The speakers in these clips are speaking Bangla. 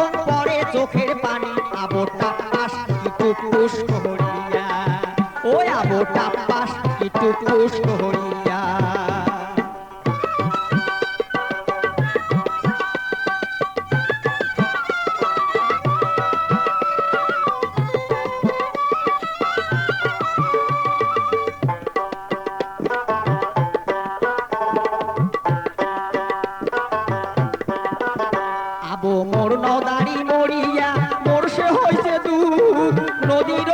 তখন পরে চোখের পানি আবোটা পাশ একটু পুষ্ট হরিয়া ও আবোটা পাশ একটু পুষ্ট মদিনা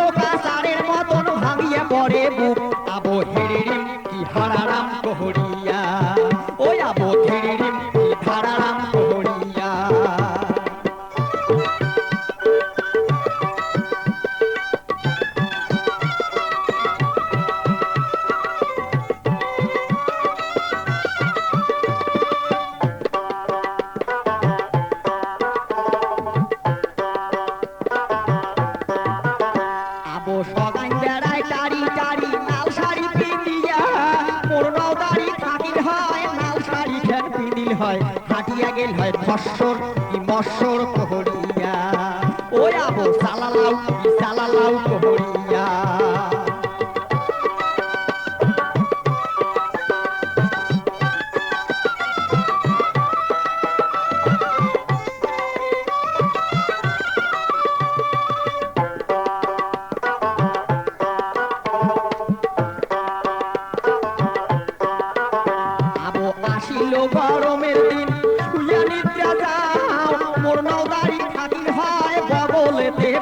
হয় হাঁটিয়া গেল হয় ফসর কি মসর কহরিয়া ওই আবো সালালাউ সালালাউ কহরিয়া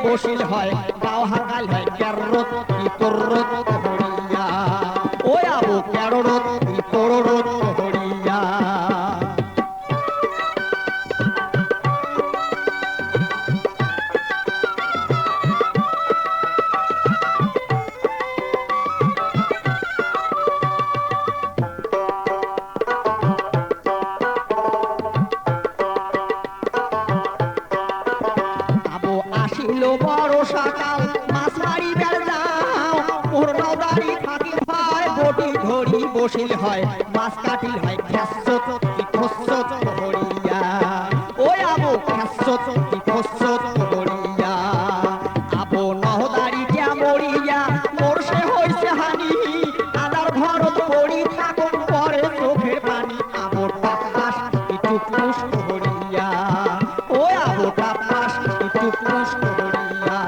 বসিল হয় গাও হাকাল হয় কি তোররত বসিল হয়, মাছ কাটিল হয় খ্যাসত কি খসত হরিয়া ওই আবো খ্যাসত কি খসত হরিয়া আবো নহদারি কে মরিয়া, মোর সে হইছে হানি। আদার ভরত পড়ি থাকুন পরে চোখের পানি। আবো টাকাস কি টুকুস হরিয়া ওই আবো টাকাস কি টুকুস হরিয়া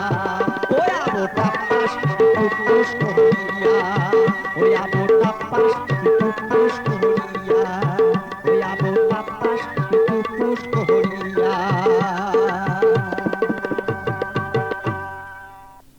ওই আবো টাকাস কি টুকুস হরিয়া ওই আবো